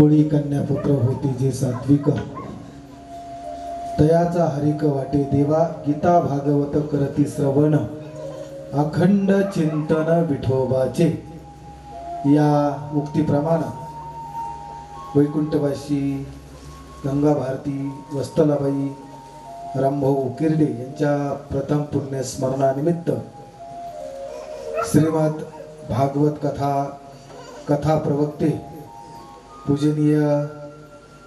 कुळी कन्या पुत्र होती जे सात्विक. तयाचा हरिक वाटे देवा गीता भागवत करती श्रवण. अखंड चिंतन विठोबाचे. या मुक्तीप्रमाणे वैकुंठवासी गंगा भारती वस्तलाबाई रामभाऊ उकिरडे यांच्या प्रथम पुण्यस्मरणानिमित्त श्रीमद भागवत कथा कथा प्रवक्ते पूजनीय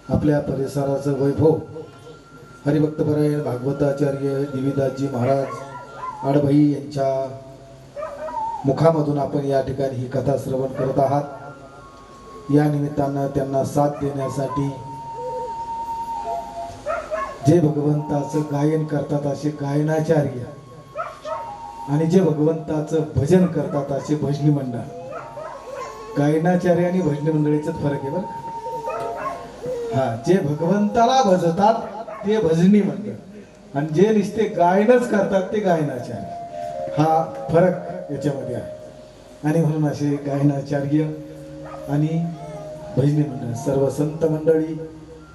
आपल्या परिसराचं वैभव. हरिभक्तपरायण भागवताचार्य दिविदासजी महाराज आडभाई यांच्या मुखामधून आपण या ठिकाणी ही कथा श्रवण करत आहात. या निमित्तानं त्यांना साथ देण्यासाठी जे भगवंताचं गायन करतात असे गायनाचार्य आणि जे भगवंताचं भजन करतात असे भजनी मंडळ गायनाचार्य आणि भजनी मंडळीचाच फरक आहे बरं. हा जे भगवंताला भजतात ते भजनी मंडळ आणि जे नुसते गायनच करतात ते गायनाचार्य. हा फरक याच्यामध्ये आहे. आणि म्हणून असे गायनाचार्य आणि भजनी मंडळ सर्व संत मंडळी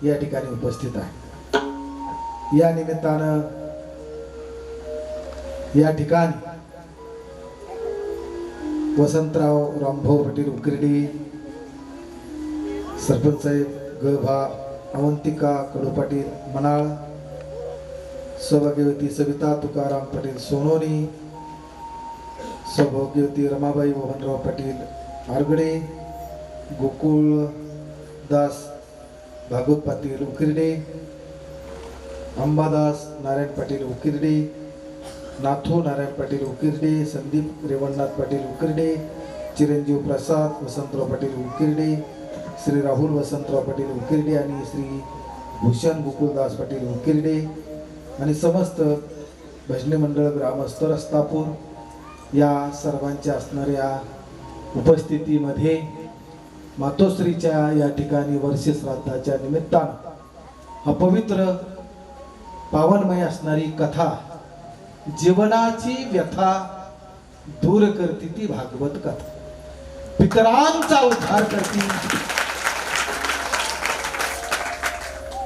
या ठिकाणी उपस्थित आहे या निमित्तानं या ठिकाणी वसंतराव रामभाऊ पाटील उकरडी सरपंच साहेब गभा अवंतिका कडू पाटील मनाळ सौभाग्यवती सविता तुकाराम पाटील सोनोनी सौभाग्यवती रमाबाई मोहनराव पाटील आरगडे गोकुळ दास भागवत पाटील उकिरडे अंबादास नारायण पाटील उकिरडे नाथू नारायण पाटील उकिरडे संदीप रेवणनाथ पाटील उकिरडे चिरंजीव प्रसाद वसंतराव पाटील उकिरडे श्री राहुल वसंतराव पाटील उकिरडे आणि श्री भूषण गोकुलदास पाटील उकिरडे आणि समस्त भजनी मंडळ ग्रामस्थ रस्तापूर या सर्वांच्या असणाऱ्या उपस्थितीमध्ये मातोश्रीच्या या ठिकाणी वर्ष श्राद्धाच्या निमित्तानं अपवित्र पावनमय असणारी कथा जीवनाची व्यथा दूर करती ती भागवत कथा. पितरांचा उद्धार करती.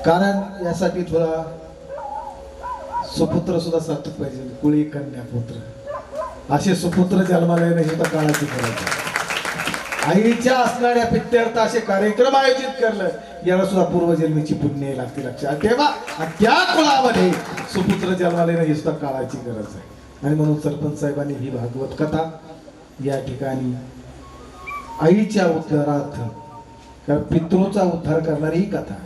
कारण यासाठी थोडा सुपुत्र सुद्धा सार्थक पाहिजे. कुळी कन्या पुत्र. असे सुपुत्र जन्माला येणं ही काळाची गरज आईच्या असणाऱ्या पित्यर्थ असे कार्यक्रम आयोजित करलं याला सुद्धा पूर्वजन्मीची पुण्य लागते लक्षात तेव्हा त्या कुळामध्ये सुपुत्र जन्माला येणं सुद्धा काळाची गरज आहे. आणि म्हणून सरपंच साहेबांनी ही भागवत कथा या ठिकाणी आईच्या उद्धारार्थ कारण पितृचा उद्धार करणारी ही कथा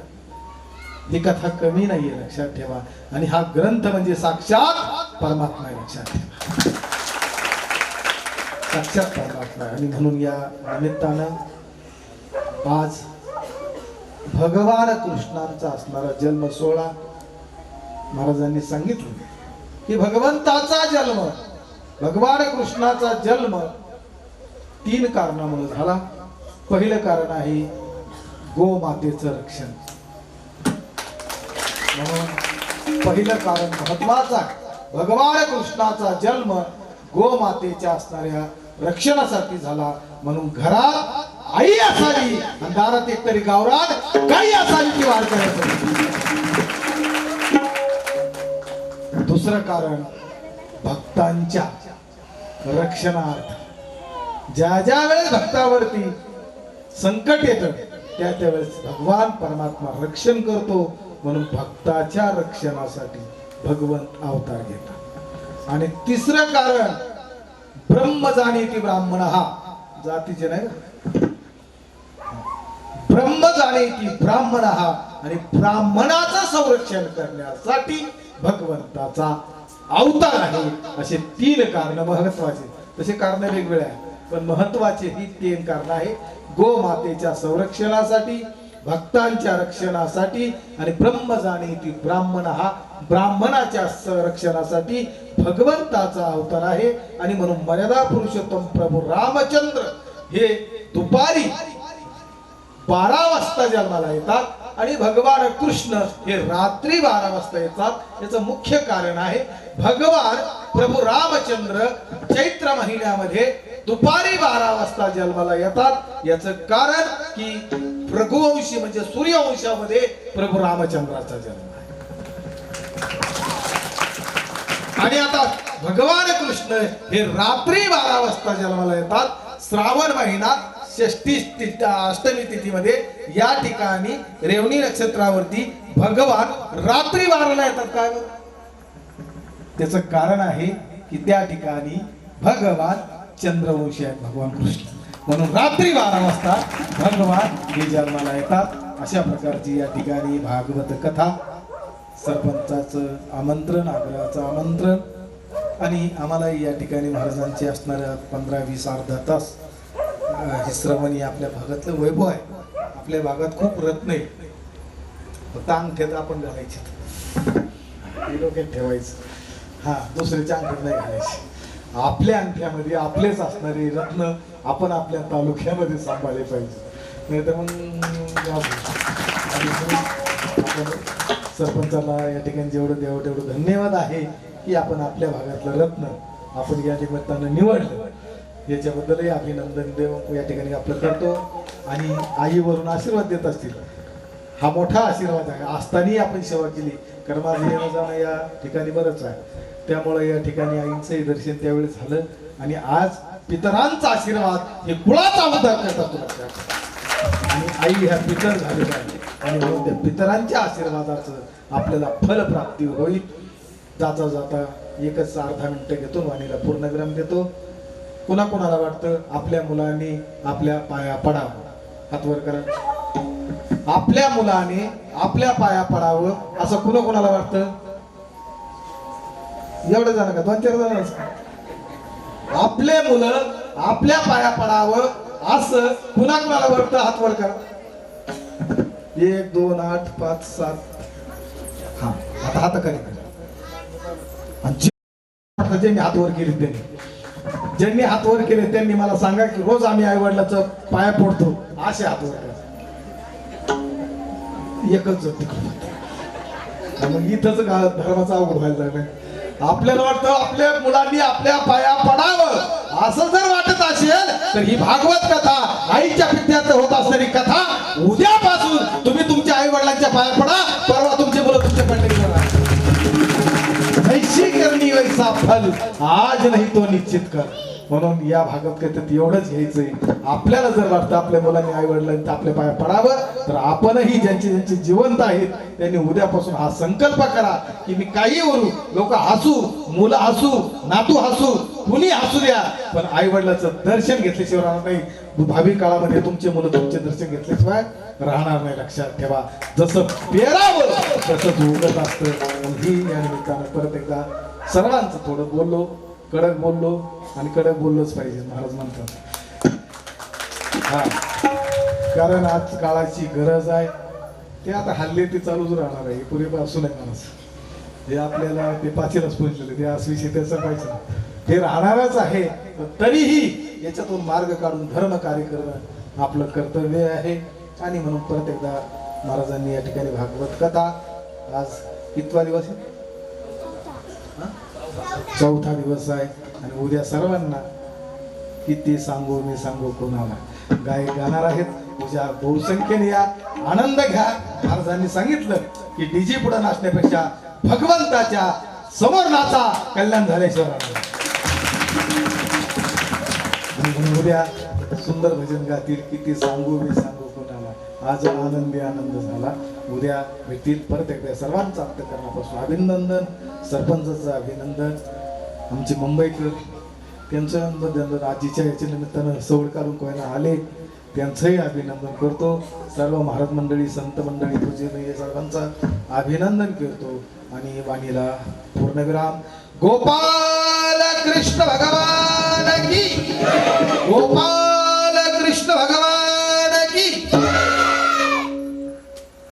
ही कथा कमी नाहीये लक्षात ठेवा. आणि हा ग्रंथ म्हणजे साक्षात परमात्मा आहे लक्षात ठेवा. साक्षात परमात्मा आहे. आणि म्हणून या निमित्तानं आज भगवान कृष्णांचा असणारा जन्म सोहळा महाराजांनी सांगितलं की भगवंताचा जन्म भगवान कृष्णाचा जन्म तीन कारणामुळे झाला. पहिलं कारण आहे गोमातेचं रक्षण. म्हणून पहिलं कारण महत्वाचं आहे. भगवान कृष्णाचा जन्म गोमातेच्या असणाऱ्या रक्षणासाठी झाला. म्हणून घरात आई असावी आणि दारात एकतरी गावरात काही असावी ती वाढ दुसरं कारण भक्तांच्या रक्षणार्थ. ज्या ज्या वेळेस भक्तावरती संकट येतं त्या त्यावेळेस भगवान परमात्मा रक्षण करतो म्हणून भक्ताच्या रक्षणासाठी भगवंत अवतार घेतात. आणि तिसरं कारण ब्रह्म जाणीती ब्राह्मण हा जातीचे नाही ब्रह्म जाणीती ब्राह्मण हा आणि ब्राह्मणाचं संरक्षण करण्यासाठी भगवंताचा अवतार आहे. असे तीन कारण महत्त्वाचे. तसे कारण वेगवेगळे आहेत. पण महत्त्वाचे ही तीन कारण आहे. गोमातेच्या संरक्षणासाठी भक्तांच्या रक्षणासाठी आणि ब्रह्म जाणीती ब्राह्मण हा ब्राह्मणाच्या संरक्षणासाठी भगवंताचा अवतार आहे. आणि म्हणून मर्यादा पुरुषोत्तम प्रभू रामचंद्र हे दुपारी बारा वाजता जन्माला येतात. आणि भगवान कृष्ण हे रात्री बारा वाजता येतात. याचं मुख्य कारण आहे भगवान प्रभू रामचंद्र चैत्र महिन्यामध्ये दुपारी बारा वाजता जन्माला येतात. याचं कारण की रघुवंशी म्हणजे सूर्यवंशामध्ये प्रभू रामचंद्राचा जन्म आहे. आणि आता भगवान कृष्ण हे रात्री बारा वाजता जन्माला येतात. श्रावण महिना षष्टी अष्टमी तिथीमध्ये या ठिकाणी रेवणी नक्षत्रावरती भगवान रात्री वाराला येतात काय त्याचं कारण आहे की त्या ठिकाणी भगवान चंद्रवंशी आहेत भगवान कृष्ण. म्हणून रात्री बारा वाजता भगवान हे जन्माला येतात. अशा प्रकारची या ठिकाणी भागवत कथा सरपंचाचं आमंत्रण आग्रहाचं आमंत्रण आणि आम्हाला या ठिकाणी महाराजांचे असणाऱ्या पंधरा वीस अर्धा तास अं, हे आपल्या भागातलं वैभव आहे. आपल्या भागात खूप रत्न आहे फक्त अंगठ्यात आपण घालायचे. डोक्यात ठेवायचं. हा दुसऱ्याच्या अंगठ्यात नाही घालायचे. आपल्या अंगठ्यामध्ये आपलेच असणारे रत्न आपण आपल्या तालुक्यामध्ये सांभाळले पाहिजे. नाही तर मग म्हणून सरपंचाला या ठिकाणी जेवढं द्यावं तेवढं धन्यवाद आहे की आपण आपल्या भागातलं रत्न आपण या निमित्तानं निवडलं. याच्याबद्दलही अभिनंदन देव या ठिकाणी आपलं करतो. आणि आईवरून आशीर्वाद देत असतील. हा मोठा आशीर्वाद आहे. असतानाही आपण सेवा केली. कारण माझं येणं जाणं या ठिकाणी बरंच आहे. त्यामुळे या ठिकाणी आईंचंही दर्शन त्यावेळी झालं. आणि आज पितरांचा आशीर्वाद हे कुळाचा उद्धार करतात आणि आई ह्या पितर झालेल्या आहे. आणि म्हणून त्या पितरांच्या आशीर्वादाचं आपल्याला फलप्राप्ती होईल. जाता जाता एकच अर्धा मिनटं घेतो. वाणीला पूर्णविराम देतो. कुणा कुणाला वाटतं? आपल्या मुलांनी आपल्या पाया पडावं. हातवर करा. आपल्या मुलाने आपल्या पाया पडावं असं कुणा कुणाला वाटतं? एवढं झालं का? दोन चार जण आपले मुलं आपल्या पाया पडावं असं कुणा कुणाला वाटतं? हातवर करा. एक दोन आठ पाच सात. हा आता हात करी. आणि हातवर वाटतं ज्यांनी त्यांनी. ज्यांनी हात वर केले त्यांनी मला सांगा की रोज आम्ही आई वडिलाचं पाया फोडतो. असे हात वर करा एकच मग इथंच धर्माचा अवघड व्हायला लागला आपल्याला वाटतं आपल्या मुलांनी आपल्या पाया पडावं. असं जर वाटत असेल तर ही भागवत कथा आईच्या पित्यात होत असणारी कथा उद्या वैसा फल आज नाही तो निश्चित कर. म्हणून या भागात कथेत एवढंच घ्यायचंय. आपल्याला जर वाटतं आपल्या मुलांनी आई वडिलांनी आपल्या पाया पडावं तर आपणही ज्यांचे ज्यांचे जिवंत आहेत त्यांनी उद्यापासून हा संकल्प करा की मी काही वरू. लोक हसू मुलं हसू नातू हसू कुणी हसू द्या पण आई वडिलाचं दर्शन घेतल्याशिवाय राहणार नाही. भावी काळामध्ये तुमचे मुलं तुमचे दर्शन घेतल्याशिवाय राहणार नाही. लक्षात ठेवा. जसं पेरावं तसंच उगत असतं. ही या निमित्तानं परत एकदा सर्वांचं थोडं बोललो कडक बोललो आणि कडक बोललोच पाहिजे महाराज म्हणतात. हा. कारण आज काळाची गरज आहे. ते आता हल्ले ते चालूच राहणार आहे. पुरेपासून आहे माणूस हे आपल्याला ते पाचीलाच पोहोचलेले. ते आज विषय त्याचा पाहिजे. ते राहणारच आहे तरीही याच्यातून मार्ग काढून धर्म कार्य करणं आपलं कर्तव्य आहे. आणि म्हणून परत एकदा महाराजांनी या ठिकाणी भागवत कथा आज कितवा दिवस आहे? चौथा दिवस आहे आणि उद्या सर्वांना किती सांगू मी सांगू कोणाला? गायक गाणार आहेत. उद्या बहुसंख्येने या. आनंद घ्या. महाराजांनी सांगितलं की डीजे पुढे नाचण्यापेक्षा भगवंताच्या समोर नाचा कल्याण झाल्याशिवाय उद्या सुंदर भजन गातील किती सांगू मी सांगू आज आनंदी आनंद झाला. उद्या भेटतील परत एकदा सर्वांचं अंतकरणापासून अभिनंदन सरपंचाचं अभिनंदन. आमचे मुंबईकर त्यांचं आजीच्या याच्या निमित्तानं सवड काढून कोयना आले त्यांचंही अभिनंदन करतो. सर्व महाराज मंडळी संत मंडळी पूजनीय सर्वांचं अभिनंदन करतो. आणि वाणीला पूर्णविराम. गोपाल कृष्ण भगवान की गोपाल!